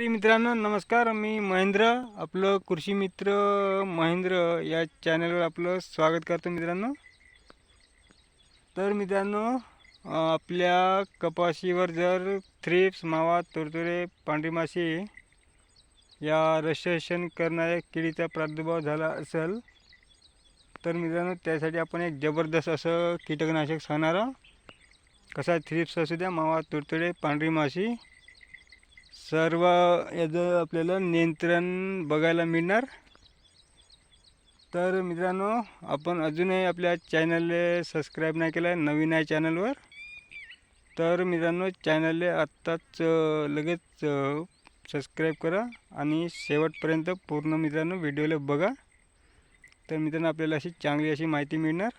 तरी मित्रांनो नमस्कार. मी महेंद्र आपलं कृषी मित्र महेंद्र या चॅनलवर आपलं स्वागत करतो मित्रांनो. तर मित्रांनो आपल्या कपाशीवर जर थ्रिप्स मावा तुरतुरे पांढरी माशी या रसेशन करणाऱ्या किडीचा प्रादुर्भाव झाला असेल तर मित्रांनो त्यासाठी आपण एक जबरदस्त असं कीटकनाशक सांगणार आहोत. कसा थ्रिप्स असू द्या मावा तुरतुडे पांढरी माशी सर्व याचं आपल्याला नियंत्रण बघायला मिळणार. तर मित्रांनो आपण अजूनही आपल्या चॅनलला सबस्क्राईब नाही केलं आहे नवीन आहे चॅनलवर तर मित्रांनो चॅनलले आत्ताच लगेच सबस्क्राईब करा आणि शेवटपर्यंत पूर्ण मित्रांनो व्हिडिओला बघा. तर मित्रांनो आपल्याला अशी चांगली अशी माहिती मिळणार.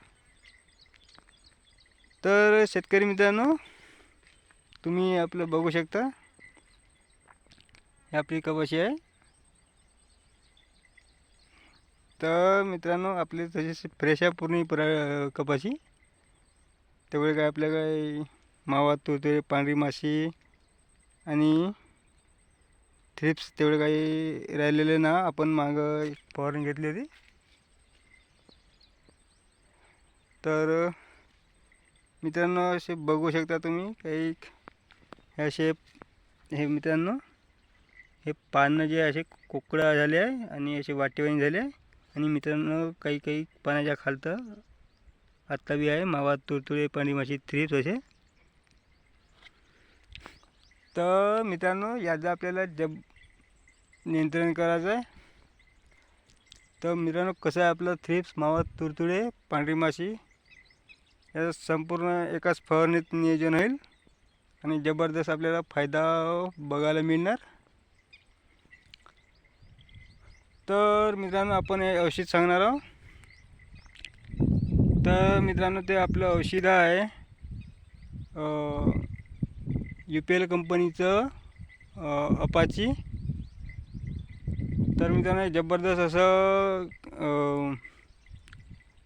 तर शेतकरी मित्रांनो तुम्ही आपलं बघू शकता. ही आपली कपाशी आहे. तर मित्रांनो आपली तशी फ्रेश आहे पूर्ण प्र पुरा कपाशी. तेवढे काय आपल्या काय मावा तुरतुरे पांढरी माशी आणि थ्रिप्स तेवढे काही राहिलेले ना आपण मागं फवारून घेतली होती. तर मित्रांनो असे बघू शकता तुम्ही काही हे असे हे मित्रांनो. हे पानं जे असे कोकळा झाले आहे आणि असे वाटेवाणी झाले आहे. आणि मित्रांनो काही काही पाण्याच्या खालतं आत्ता बी आहे मावा तुरतुरे पाणी माशी थ्रीप असे. तर मित्रांनो याचं आपल्याला जब नियंत्रण करायचं आहे. तर मित्रांनो कसं आहे आपलं थ्रिप्स मावा तुरतुडे पांढरी माशी? याचं संपूर्ण एकाच फवारणीत नियोजन होईल. आणि जबरदस्त आपल्याला फायदा बघायला मिळणार. तर मित्रांनो आपण हे औषध सांगणार आहोत. तर मित्रांनो ते आपलं औषध आहे यू पी एल कंपनीचं अपाची. तर मित्रांनो हे जबरदस्त असं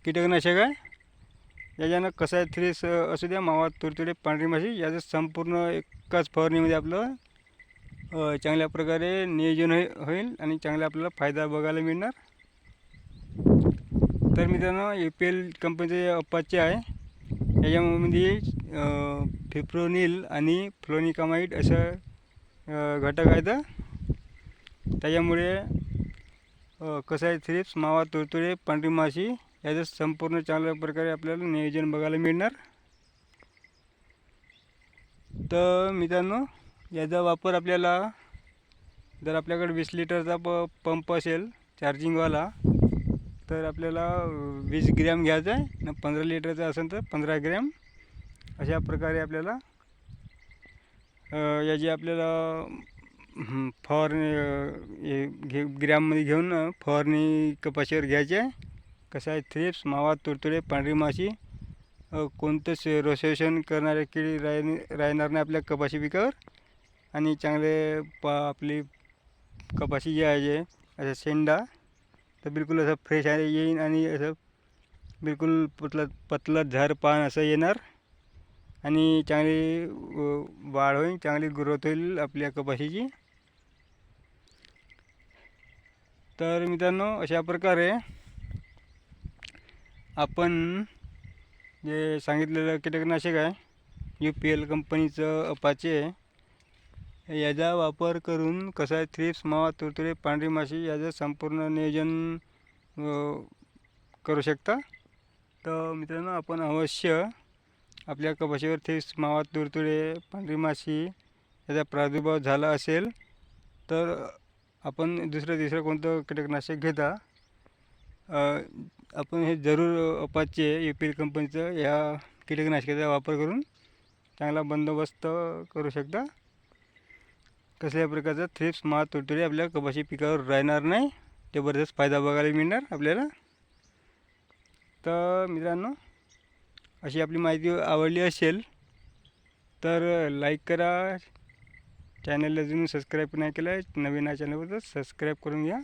कीटकनाशक आहे. याच्यानं कसं आहे थ्रेस असू द्या मावा तुरतुडे पांढरी माशी याचं संपूर्ण एकाच फवारणीमध्ये आपलं चांगल्या प्रकारे नियोजन हो-, होईल आणि चांगला आपल्याला फायदा बघायला मिळणार. तर मित्रांनो ए पी एल कंपनीचे अप्पाचे आहे. याच्यामध्ये फिप्रोनिल आणि फ्लोनिकामाइट असं घटक आहेत. त्याच्यामुळे अ, कसं आहे थ्रिप्स मावा तुरतुरे पांढरी माशी याचं संपूर्ण चांगल्या प्रकारे आपल्याला नियोजन बघायला मिळणार. तर मित्रांनो याचा वापर आपल्याला जर आपल्याकडे वीस लिटरचा प पंप असेल चार्जिंगवाला तर आपल्याला वीस ग्रॅम घ्यायचा आहे. आणि पंधरा लिटरचा असेल तर पंधरा ग्रॅम. अशा प्रकारे आपल्याला याची आपल्याला फवारणी हे घे ग्रॅममध्ये घेऊन फवारणी कपाशीवर घ्यायची आहे. कसं आहे? थ्रिप्स मावा तुडतुडे पांढरी माशी कोणतंच रोसेशन करणारे किडी राह राहणार नाही आपल्या कपाशी पिकावर. आणि चांगले पा आपली कपाशी जी आहे जे असं शेंडा तर बिलकुल असं फ्रेश आहे येईन आणि असं बिलकुल पतलं पतलं झार पान असं येणार. आणि चांगली वाढ होईल चांगली ग्रोथ होईल आपल्या कपाशीची. तर मित्रांनो अशा प्रकारे आपण जे सांगितलेलं कीटकनाशक आहे यू पी एल कंपनीचं अपाचे याचा वापर करून कसा आहे थ्रिप्स मावा तुरतुरे पांढरी माशी याचं संपूर्ण नियोजन करू शकता? तर मित्रांनो आपण अवश्य आपल्या कपाशीवर थ्रिप्स मावा तुरतुरे पांढरी माशी याचा प्रादुर्भाव झाला असेल तर आपण दुसरं तिसरं कोणतं कीटकनाशक घेता? आपण हे जरूर अपाचे यू पी एल कंपनीचं या कीटकनाशकाचा वापर करून चांगला बंदोबस्त करू शकता. कसल्या प्रकारचा थ्रिप्स मा तुडतुडे आपल्या कपाशी पिकावर राहणार नाही. जबरदस्त फायदा बघायला मिळणार आपल्याला. तर मित्रांनो अशी आपली माहिती आवडली असेल तर लाईक करा. चॅनलला अजून सबस्क्राईब नाही केलं आहे नवीन आहे चॅनलवर तर सबस्क्राईब करून घ्या.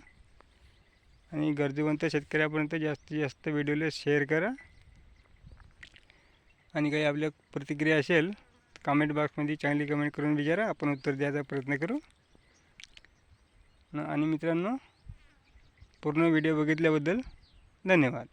आणि गरजेवंत शेतकऱ्यापर्यंत जास्तीत जास्त व्हिडिओला शेअर करा. आणि काही आपल्या प्रतिक्रिया असेल कमेंट बॉक्समध्ये चांगली कमेंट करून विचारा. आपण उत्तर द्यायचा प्रयत्न करू. आणि मित्रांनो पूर्ण व्हिडिओ बघितल्याबद्दल धन्यवाद.